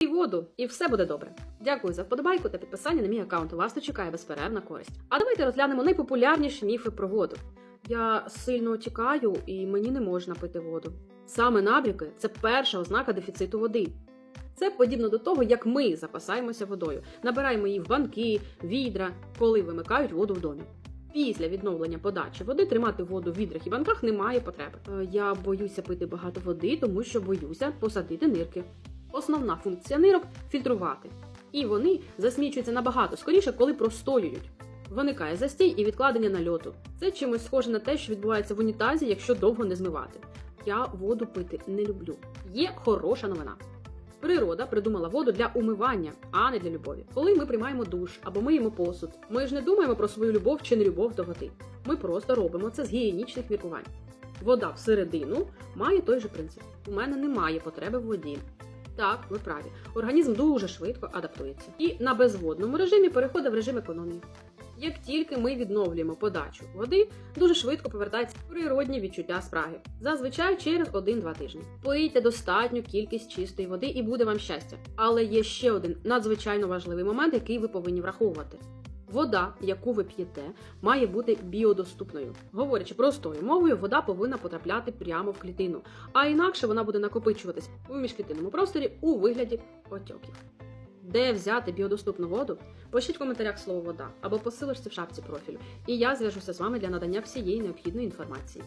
І воду, і все буде добре. Дякую за вподобайку та підписання на мій аккаунт. Вас тут чекає безперервна користь. А давайте розглянемо найпопулярніші міфи про воду. Я сильно тікаю і мені не можна пити воду. Саме набряки це перша ознака дефіциту води. Це подібно до того, як ми запасаємося водою, набираємо її в банки, відра, коли вимикають воду в домі. Після відновлення подачі води тримати воду в відрах і банках немає потреби. Е, Я боюся пити багато води, тому що боюся посадити нирки. Основна функція нирок фільтрувати. І вони засмічуються набагато скоріше, коли простоюють. Виникає застій і відкладення нальоту. Це чимось схоже на те, що відбувається в унітазі, якщо довго не змивати. Я воду пити не люблю. Є хороша новина. Природа придумала воду для умивання, а не для любові. Коли ми приймаємо душ або миємо посуд, ми ж не думаємо про свою любов чи нелюбов до води. Ми просто робимо це з гігієнічних міркувань. Вода всередину має той же принцип. У мене немає потреби в воді. Так, ви праві. Організм дуже швидко адаптується і на безводному режимі переходить в режим економії. Як тільки ми відновлюємо подачу води, дуже швидко повертається природні відчуття спраги. Зазвичай через 1-2 тижні. Пийте достатню кількість чистої води і буде вам щастя. Але є ще один надзвичайно важливий момент, який ви повинні враховувати. Вода, яку ви п'єте, має бути біодоступною. Говорячи простою мовою, вода повинна потрапляти прямо в клітину, а інакше вона буде накопичуватись у міжклітинному просторі у вигляді отьоків. Де взяти біодоступну воду? Пишіть в коментарях слово вода або посилишся в шапці профілю, і я зв'яжуся з вами для надання всієї необхідної інформації.